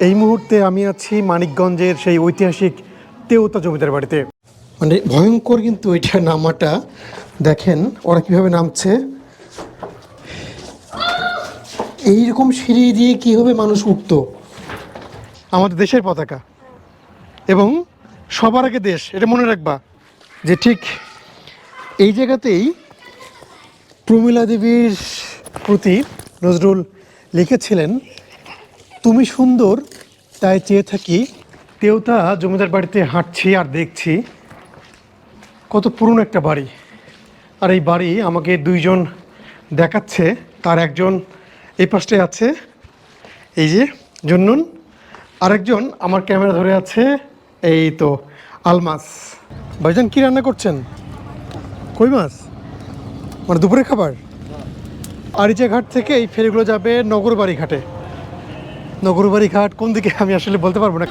এই মুহূর্তে আমি আছি মানিকগঞ্জের সেই ঐতিহাসিক তেওতা জমিদার বাড়িতে। মানে ভয়ঙ্কর কিন্তু এটা নামাটা। দেখেন ওরা কীভাবে নামছে। এইরকম সিঁড়ি দিয়ে কীভাবে মানুষ উঠতো? আমাদের দেশের পতাকা। এবং সবার আগে দেশ এটা মনে রাখবা। যে ঠিক এই জায়গাতেই প্রমীলা দেবীর প্রতি নজরুল লিখেছিলেন তুমি সুন্দর, তাই চেয়ে থাকি। তেওতা জমিদার বাড়িতে হাঁটছি আর দেখছি। কত পুরনো একটা বাড়ি। আর এই বাড়ি আমাকে দুইজন দেখাচ্ছে, তার একজন এই পাশটায় আছে, এই যে জন্নুন। আরেকজন আমার ক্যামেরা ধরে আছে, এই তো আলমাস। ভাইজান, কী রান্না করছেন? কই মাছ? মানে দুপুরে খাবার? আরিচা ঘাট থেকে এই ফেরিগুলো যাবে নগরবাড়ি ঘাটে। নগরবাড়ি ঘাট কোন দিকে আমি আসলে বলতে পারব না।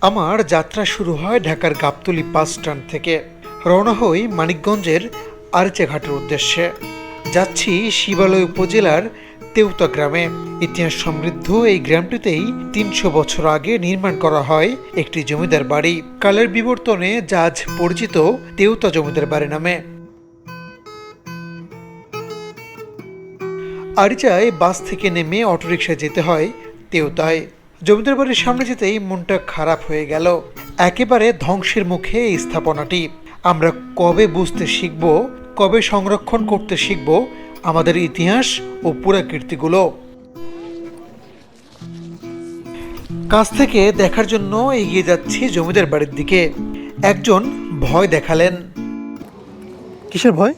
আমার যাত্রা শুরু হয় ঢাকার গাবতলি বাস স্ট্যান্ড থেকে। রওনা হই মানিকগঞ্জের আরচে ঘাটের উদ্দেশ্যে। যাচ্ছি শিবালয় উপজেলার তেওতা গ্রামে ইতিহাস সমৃদ্ধ এই গ্রামটিতেই তিনশো বছর আগে নির্মাণ করা হয় একটি জমিদার বাড়ি। কালের বিবর্তনে যা আজ পরিচিত তেওতা জমিদার বাড়ি নামে। আরিচায় বাস থেকে নেমে অটোরিকশায় যেতে হয় তেওতায় জমিদার বাড়ির সামনে যেতেই মনটা খারাপ হয়ে গেল। একেবারে ধ্বংসের মুখে এই স্থাপনাটি। আমরা কবে বুঝতে শিখব, কবে সংরক্ষণ করতে শিখব আমাদের ইতিহাস ও পুরাকীর্তিগুলো কাছ থেকে দেখার জন্য এগিয়ে যাচ্ছি জমিদার বাড়ির দিকে। একজন ভয় দেখালেন। কিসের ভয়?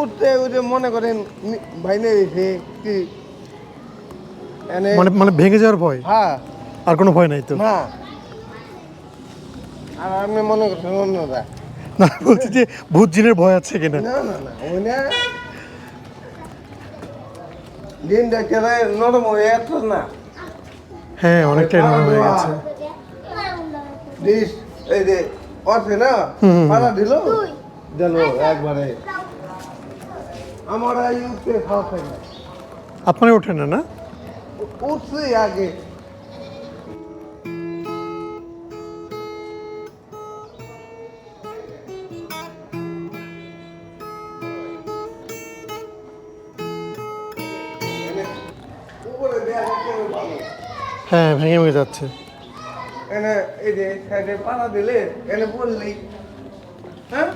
উঠতে উঠে মনে করেন ভাইনে দিছে কি মানে মানে ভেঙে যাওয়ার ভয়? হ্যাঁ। আর কোনো ভয় নাই তো? না। আর আপনি মনে করছেন অন্যরা না বলছি যে ভূত জিনের ভয় আছে কিনা? না না না ওই না দিনটা নরম হয়ে এত না। হ্যাঁ অনেকটাই নরম হয়ে গেছে। ডিস এই যে আছে না? হুম। পাড়া দিল? দিল একবারে। আমার খাওয়া আপনারা ওঠেন না না? উঠছি আগে। হ্যাঁ ভেঙে ভেঙে যাচ্ছে। এনে এই যে সাইডে পাড়া দিলে এনে বললেই হ্যাঁ?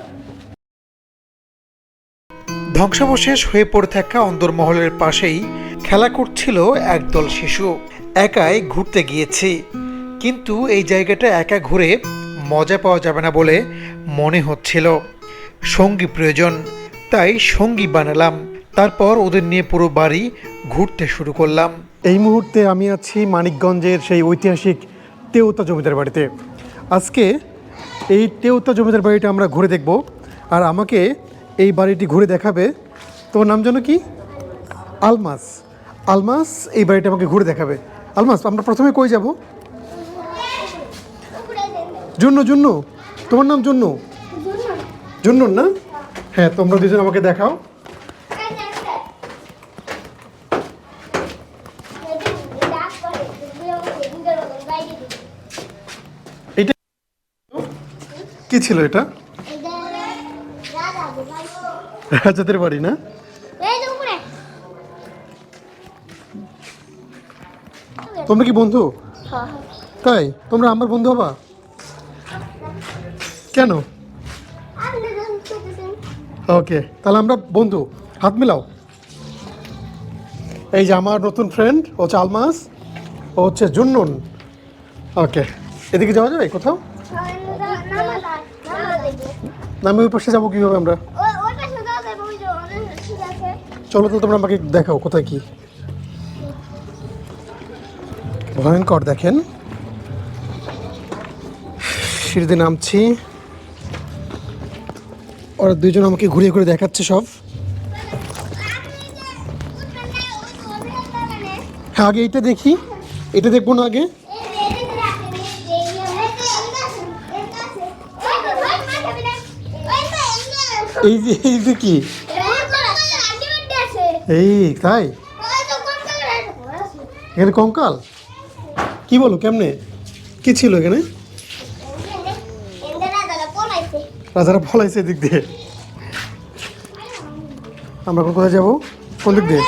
ধ্বংসাবশেষ হয়ে পড়ে থাকা অন্দরমহলের পাশেই খেলা করছিল একদল শিশু। একাই ঘুরতে গিয়েছি। কিন্তু এই জায়গাটা একা ঘুরে মজা পাওয়া যাবে না বলে মনে হচ্ছিল। সঙ্গী প্রয়োজন তাই সঙ্গী বানালাম। তারপর ওদের নিয়ে পুরো বাড়ি ঘুরতে শুরু করলাম। এই মুহূর্তে আমি আছি মানিকগঞ্জের সেই ঐতিহাসিক তেওতা জমিদার বাড়িতে। আজকে এই তেওতা জমিদার বাড়িটা আমরা ঘুরে দেখব। আর আমাকে এই বাড়িটি ঘুরে দেখাবে। তোমার নাম যেন কি? আলমাস। আলমাস এই বাড়িটা আমাকে ঘুরে দেখাবে। আলমাস আমরা প্রথমে কই যাব? জন্য জন্য তোমার নাম জন্য জন্য না? হ্যাঁ তোমরা দুজন আমাকে দেখাও এটা কি ছিল এটা? রাজাদের বাড়ি, না? তোমরা কি বন্ধু? তাই? তোমরা আমার বন্ধু হবা? কেন? ওকে, তাহলে আমরা বন্ধু। হাত মিলাও। এই যে আমার নতুন ফ্রেন্ড ও হচ্ছে আলমাস, ও হচ্ছে জুন্নুন। ওকে, এদিকে যাওয়া যাবে কোথাও? আমি ওই পাশে যাব কীভাবে আমরা? চলো তো তোমরা আমাকে দেখাও কোথায় কি? ভয়ঙ্কর দেখেন। সিঁড়িতে নামছি। ওরা দুইজন আমাকে ঘুরিয়ে ঘুরে দেখাচ্ছে সব। হ্যাঁ আগে এটা দেখি। এটা দেখব না আগে? এই যে এই যে কি? এই তাই? এখানে কঙ্কাল? কি বলো কেমনে? কি ছিল এখানে? রাজারা ফলাইছে এদিক দিয়ে। আমরা কোথায় যাব? কোন দিক দিয়ে?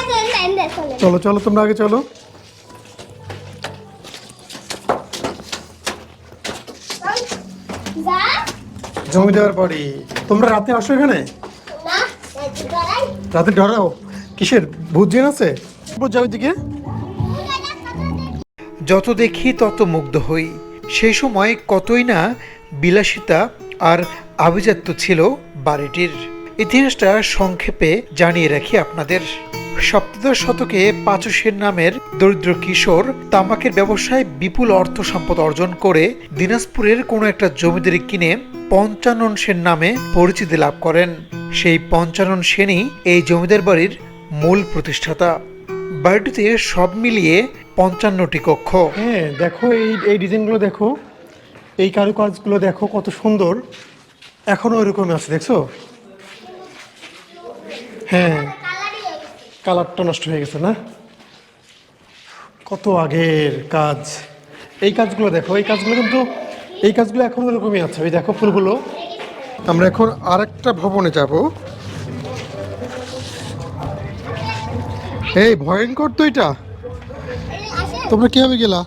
চলো চলো তোমরা আগে চলো। জমি দেওয়ার পরে তোমরা রাতে আসো এখানে? রাতে ডরাও কিসের? ভূত জেন আছে? যাও দিকে যত দেখি তত মুগ্ধ হই। সেই সময় কতই না বিলাসিতা আর আভিজাত্য ছিল বাড়িটির। ইতিহাসটা সংক্ষেপে জানিয়ে রাখি আপনাদের। সপ্তদশ শতকে পাঁচু সেন নামের দরিদ্র কিশোর তামাকের ব্যবসায় বিপুল অর্থ সম্পদ অর্জন করে দিনাজপুরের কোনো একটা জমিদারি কিনে পঞ্চানন সেন নামে পরিচিতি লাভ করেন। সেই পঞ্চানন সেনই এই জমিদার বাড়ির মূল প্রতিষ্ঠাতা। বাড়িটিতে সব মিলিয়ে পঞ্চান্নটি কক্ষ। হ্যাঁ দেখো এই এই ডিজাইনগুলো দেখো, এই কারুকাজগুলো দেখো কত সুন্দর। এখনও ওইরকমই আছে, দেখছ? হ্যাঁ কালারটা নষ্ট হয়ে গেছে না? কত আগের কাজ। এই কাজগুলো দেখো, এই কাজগুলো কিন্তু এই কাজগুলো এখন ওরকমই আছে। ওই দেখো ফুলগুলো। আমরা এখন আর একটা ভবনে যাব। এই ভয়ঙ্কর তো এটা। তোমরা কীভাবে গেলা?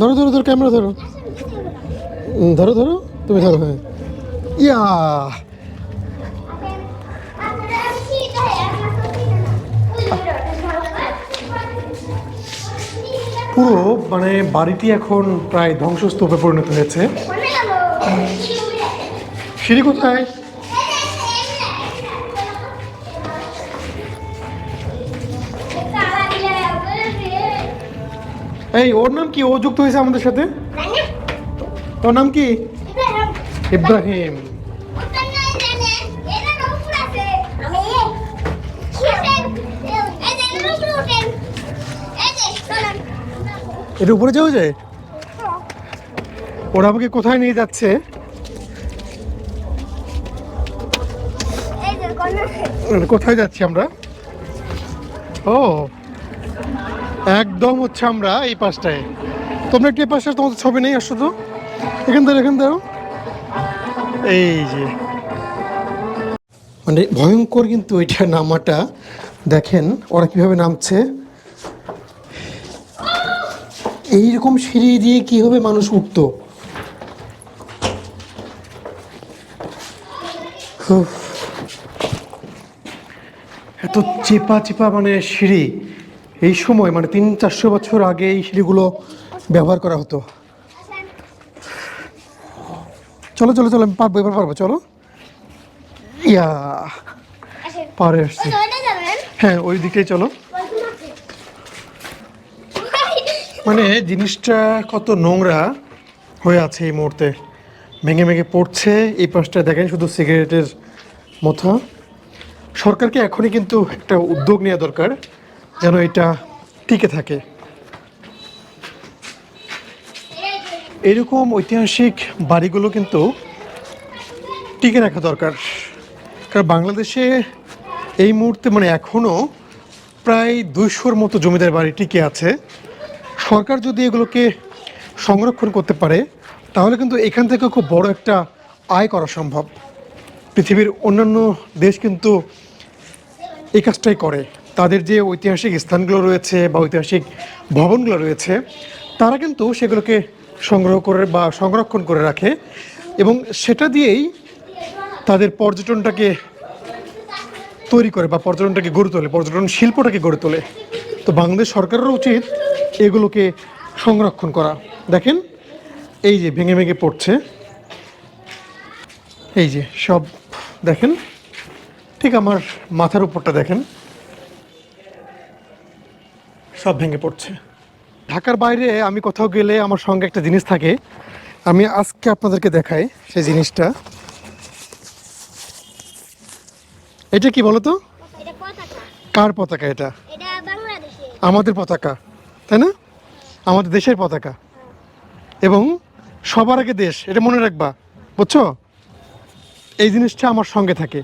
ধরো ধরো ধরো, ক্যামেরা ধরো। ধরো ধরো। তুমি ধরো হ্যাঁ। ইয়া! পুরো মানে বাড়িটি এখন প্রায় ধ্বংসস্তূপে পরিণত হয়েছে। সিঁড়ি কোথায়? এই ওর নাম কি? ও যুক্ত হয়েছে আমাদের সাথে? ওর নাম কি? ইব্রাহিম। এর উপরে যাওয়া যায়? ওরা আমাকে কোথায় নিয়ে যাচ্ছে? কোথায় যাচ্ছি আমরা? ও একদম হচ্ছে আমরা এই পাশটায়। তোমরা একটু এই পাশে তোমাদের ছবি নেই আসো তো। এখান থেকে এখান দাও। এই যে। মানে ভয়ঙ্কর কিন্তু এটা নামাটা। দেখেন ওরা কীভাবে নামছে। এইরকম সিঁড়ি দিয়ে কীভাবে মানুষ উঠতো। এত চেপা চেপা মানে সিঁড়ি। এই সময় মানে তিন চারশো বছর আগে এই সিঁড়িগুলো ব্যবহার করা হতো। চলো চলো চলো আমি পারব এবার পারব চলো। ইয়া পারে আসছি। হ্যাঁ ওই দিকেই চলো। মানে জিনিসটা কত নোংরা হয়ে আছে এই মুহূর্তে। ভেঙে ভেঙে পড়ছে, এই পাশটা দেখেন শুধু সিগারেটের মতো সরকারকে এখনই কিন্তু একটা উদ্যোগ নেওয়া দরকার, যেন এটা টিকে থাকে। এরকম ঐতিহাসিক বাড়িগুলো কিন্তু টিকে রাখা দরকার। কারণ বাংলাদেশে এই মুহূর্তে মানে এখনও প্রায় দুইশোর মতো জমিদার বাড়ি টিকে আছে। সরকার যদি এগুলোকে সংরক্ষণ করতে পারে, তাহলে কিন্তু এখান থেকে খুব বড় একটা আয় করা সম্ভব। পৃথিবীর অন্যান্য দেশ কিন্তু এই কাজটাই করে। তাদের যে ঐতিহাসিক স্থানগুলো রয়েছে বা ঐতিহাসিক ভবনগুলো রয়েছে, তারা কিন্তু সেগুলোকে সংগ্রহ করে বা সংরক্ষণ করে রাখে এবং সেটা দিয়েই তাদের পর্যটনটাকে তৈরি করে বা পর্যটনটাকে গড়ে তোলে, পর্যটন শিল্পটাকে গড়ে তোলে। তো বাংলাদেশ সরকারেরও উচিত এগুলোকে সংরক্ষণ করা। দেখেন এই যে ভেঙে ভেঙে পড়ছে। এই যে সব দেখেন ঠিক আমার মাথার উপরটা দেখেন। সব ভেঙে পড়ছে। ঢাকার বাইরে আমি কোথাও গেলে আমার সঙ্গে একটা জিনিস থাকে। আমি আজকে আপনাদেরকে দেখাই সেই জিনিসটা। এটা কি বলো তো কার পতাকা এটা? এটা আমাদের পতাকা। তাই না? আমাদের দেশের পতাকা। এবং সবার আগে দেশ, এটা মনে রাখবা, বুঝছ? এই জিনিসটা আমার সঙ্গে থাকে।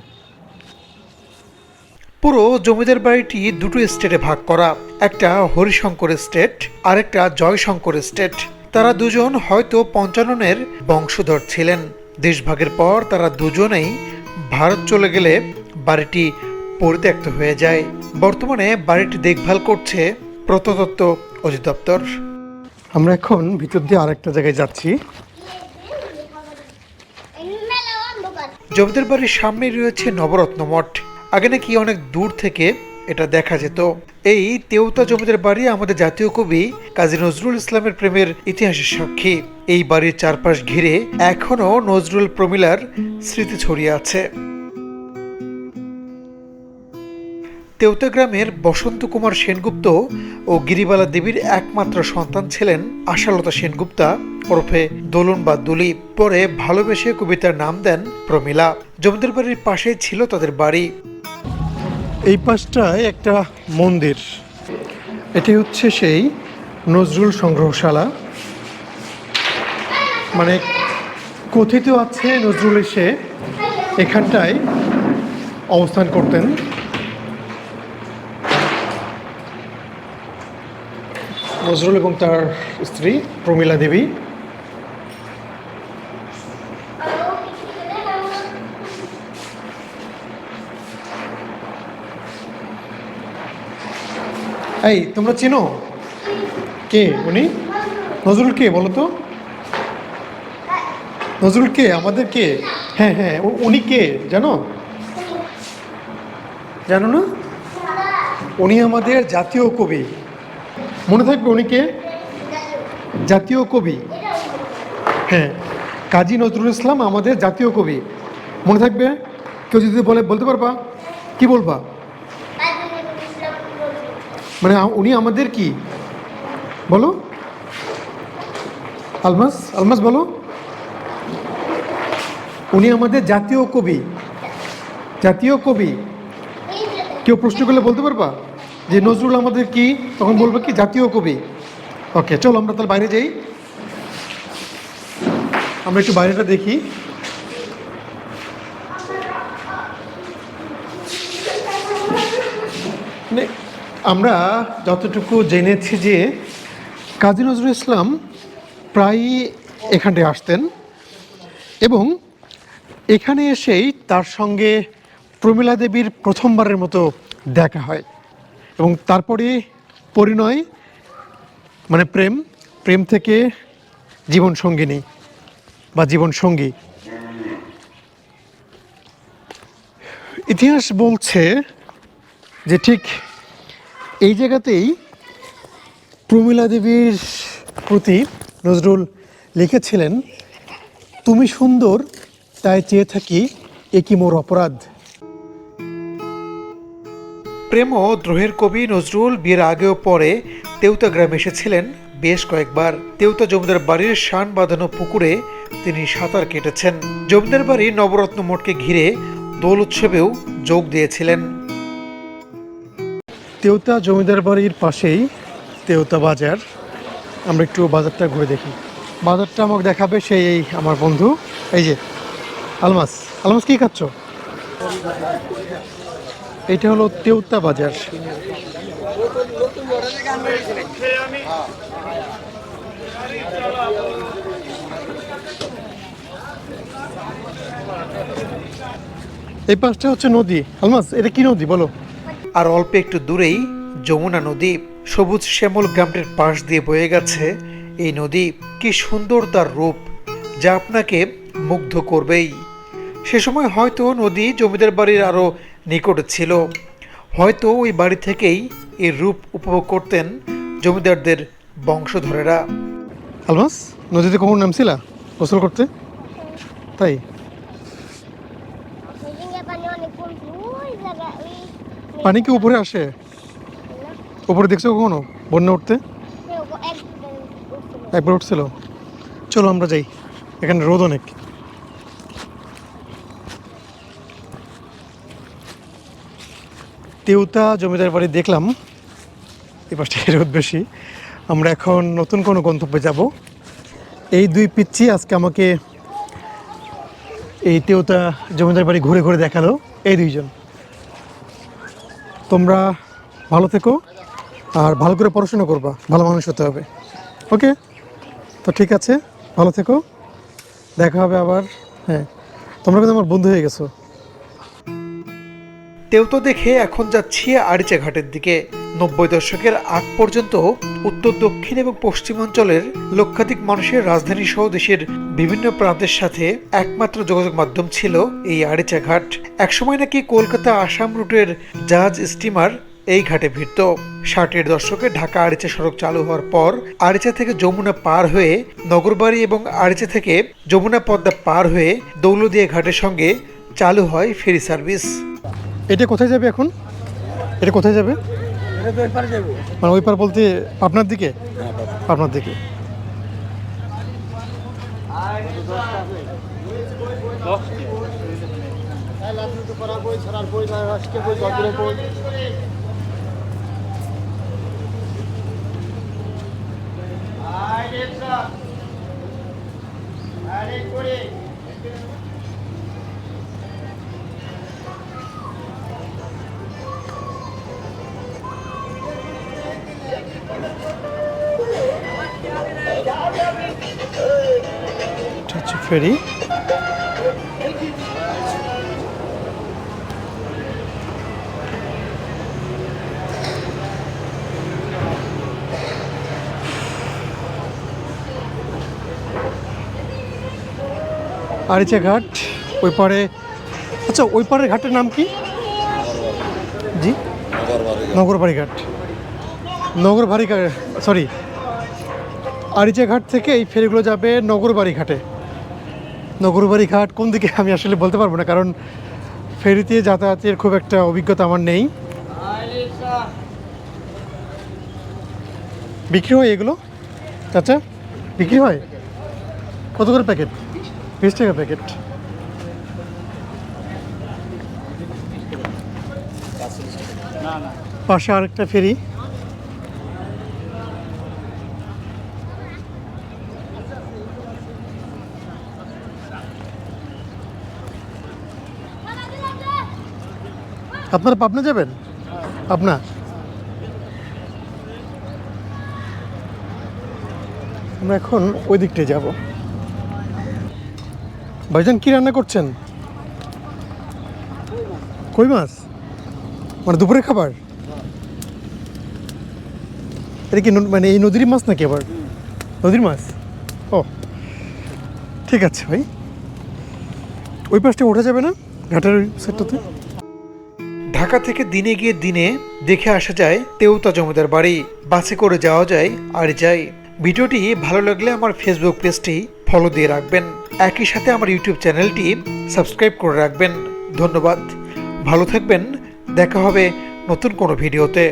পুরো জমিদার বাড়িটি দুটো স্টেটে ভাগ করা, একটা হরিশঙ্কর স্টেট আর একটা জয়শঙ্কর স্টেট। তারা দুজন হয়তো পঞ্চাননের বংশধর ছিলেন। দেশভাগের পর তারা দুজনেই ভারত চলে গেলে বাড়িটি পরিত্যক্ত হয়ে যায়। বর্তমানে বাড়িটি দেখভাল করছে প্রত্নতত্ত্ব অধিদপ্তর। আমরা এখন ভিতর দিয়ে আরেকটা জায়গায় যাচ্ছি। জমিদার বাড়ির সামনেই রয়েছে নবরত্ন মঠ। আগে নাকি অনেক দূর থেকে এটা দেখা যেত। এই তেওতা জমিদার বাড়ি আমাদের জাতীয় কবি কাজী নজরুল ইসলামের প্রেমের ইতিহাসের সাক্ষী। এই বাড়ির চারপাশ ঘিরে এখনও নজরুল প্রমিলার স্মৃতি ছড়িয়ে আছে। তেওতা গ্রামের বসন্ত কুমার সেনগুপ্ত ও গিরিবালা দেবীর একমাত্র সন্তান ছিলেন আশালতা সেনগুপ্তা ওরফে দোলন বা দুলি। পরে ভালোবেসে কবিতার নাম দেন প্রমিলা। জমিদার বাড়ির পাশেই ছিল তাদের বাড়ি। এই পাশটায় একটা মন্দির। এটি হচ্ছে সেই নজরুল সংগ্রহশালা। মানে কথিত আছে নজরুল এসে এখানটায় অবস্থান করতেন। নজরুল এবং তার স্ত্রী প্রমীলা দেবী। এই, তোমরা চেনো? কে উনি? নজরুল কে, বলো তো? নজরুল কে? আমাদের কে? হ্যাঁ হ্যাঁ উনি কে, জানো? জানো না? উনি আমাদের জাতীয় কবি। মনে থাকবে উনি কে? জাতীয় কবি। হ্যাঁ কাজী নজরুল ইসলাম আমাদের জাতীয় কবি। মনে থাকবে? কেউ যদি বলে, বলতে পারবা? কি বলবা? মানে উনি আমাদের কি? বলো। আলমাস আলমাস বলো। উনি আমাদের জাতীয় কবি। জাতীয় কবি। কেউ প্রশ্ন করলে বলতে পারবা? যে নজরুল আমাদের কি? তখন বলব কি, জাতীয় কবি। ওকে, চলো আমরা তাহলে বাইরে যাই। আমরা একটু বাইরেটা দেখি। মানে আমরা যতটুকু জেনেছি যে কাজী নজরুল ইসলাম প্রায়ই এখানটায় আসতেন এবং এখানে এসেই তার সঙ্গে প্রমীলা দেবীর প্রথমবারের মতো দেখা হয়। এবং তারপরে পরিণয় মানে প্রেম প্রেম থেকে জীবন সঙ্গিনী বা জীবন সঙ্গী। ইতিহাস বলছে যে ঠিক এই জায়গাতেই প্রমীলা দেবীর প্রতি নজরুল লিখেছিলেন, তুমি সুন্দর, তাই চেয়ে থাকি এ কি মোর অপরাধ? প্রেম ও দ্রোহের কবি নজরুল বিয়ের আগেও পরে তেওতা গ্রামে এসেছিলেন বেশ কয়েকবার। তেওতা জমিদার বাড়ির শান বাঁধানো পুকুরে তিনি সাঁতার কেটেছেন। জমিদার বাড়ির নবরত্ন মঠকে ঘিরে দোল উৎসবেও যোগ দিয়েছিলেন। তেওতা জমিদার বাড়ির পাশেই তেওতা বাজার। আমরা একটু বাজারটা ঘুরে দেখি। বাজারটা আমাকে দেখাবে সেই এই আমার বন্ধু। এই যে, আলমাস। আলমাস কি খাচ্ছ? এটা হলো তেওতা বাজার। এই পাশটা হচ্ছে নদী। আলমাস, এটা কি নদী বলো? আর অল্প একটু দূরেই যমুনা নদী, সবুজ শ্যামল গ্রামটির পাশ দিয়ে বয়ে গেছে এই নদী। কি সুন্দর তার রূপ, যা আপনাকে মুগ্ধ করবেই। সে সময় হয়তো নদী জমিদার বাড়ির আরও নিকটে ছিল। হয়তো ওই বাড়ি থেকেই এর রূপ উপভোগ করতেন জমিদারদের বংশধরেরা। আলমাস নদীতে কখন নামছিলা গোসল করতে? তাই? পানি কি উপরে আসে? উপরে দেখছ কখনো? বন্যা উঠতে? একবার উঠছিল। চলো আমরা যাই। এখানে রোদ অনেক। তেওতা জমিদার বাড়ি দেখলাম। এই পাশটায় রোদ বেশি আমরা এখন নতুন কোনো গন্তব্যে যাব। এই দুই পিচ্ছি আজকে আমাকে এই তেওতা জমিদার বাড়ি ঘুরে ঘুরে দেখাল। এই দুইজন। তোমরা ভালো থেকো আর ভালো করে পড়াশোনা করবা। ভালো মানুষ হতে হবে। ওকে? তো ঠিক আছে। ভালো থেকো। দেখা হবে আবার। হ্যাঁ। তোমরা কিন্তু আমার বন্ধু হয়ে গেছো। তেউতো দেখে এখন যাচ্ছি আরিচা ঘাটের দিকে। নব্বই দশকের আগ পর্যন্ত উত্তর, দক্ষিণ এবং পশ্চিমাঞ্চলের লক্ষাধিক মানুষের রাজধানী সহ দেশের বিভিন্ন প্রান্তের সাথে একমাত্র যোগাযোগ মাধ্যম ছিল এই আরিচা ঘাট একসময় নাকি কলকাতা আসাম রুটের জাহাজ স্টিমার এই ঘাটে ভিড়ত। ষাটের দশকে ঢাকা আরিচা সড়ক চালু হওয়ার পর আরিচা থেকে যমুনা পার হয়ে নগরবাড়ি এবং আরিচা থেকে যমুনা পদ্মা পার হয়ে দৌলদিয়া ঘাটের সঙ্গে চালু হয় ফেরি সার্ভিস। এটা কোথায় যাবে এখন এটা কোথায় যাবে মানে ওই পার বলতে আপনার দিকে আপনার দিকে এটা হচ্ছে ফেরি। আরিচা ঘাট, ওই পারে আচ্ছা ওই পারের ঘাটের নাম কি? জি? নগরবাড়ি ঘাট। নগরবাড়ি সরি আরিচা ঘাট থেকে এই ফেরিগুলো যাবে নগরবাড়ি ঘাটে। নগরবাড়ি ঘাট কোন দিকে আমি আসলে বলতে পারব না, কারণ ফেরিতে যাতায়াতের খুব একটা অভিজ্ঞতা আমার নেই। বিক্রি হয় এগুলো? আচ্ছা বিক্রি হয়? কত করে প্যাকেট? বিশ টাকা প্যাকেট। পাশে আরেকটা ফেরি। আপনারা পাবনা যাবেন? পাবনা? আমরা এখন ওই দিকটায় যাব। ভাইজান, কি রান্না করছেন? কই মাছ? মানে দুপুরে খাবার? এটা কি মানে এই নদীর মাছ নাকি আবার? নদীর মাছ? ও, ঠিক আছে ভাই। ওই পাশটা ওঠা যাবে না? ঘাটের সাইডটাতে ঢাকা থেকে দিনে গিয়ে দিনে দেখে আসা যায় তেউতা জমিদার বাড়ি। বাসে করে যাওয়া যায়, আর যাই ভিডিওটি ভালো লাগলে আমার ফেসবুক পেজটি ফলো দিয়ে রাখবেন। একই সাথে আমার ইউটিউব চ্যানেলটি সাবস্ক্রাইব করে রাখবেন। ধন্যবাদ। ভালো থাকবেন। দেখা হবে নতুন কোনো ভিডিওতে।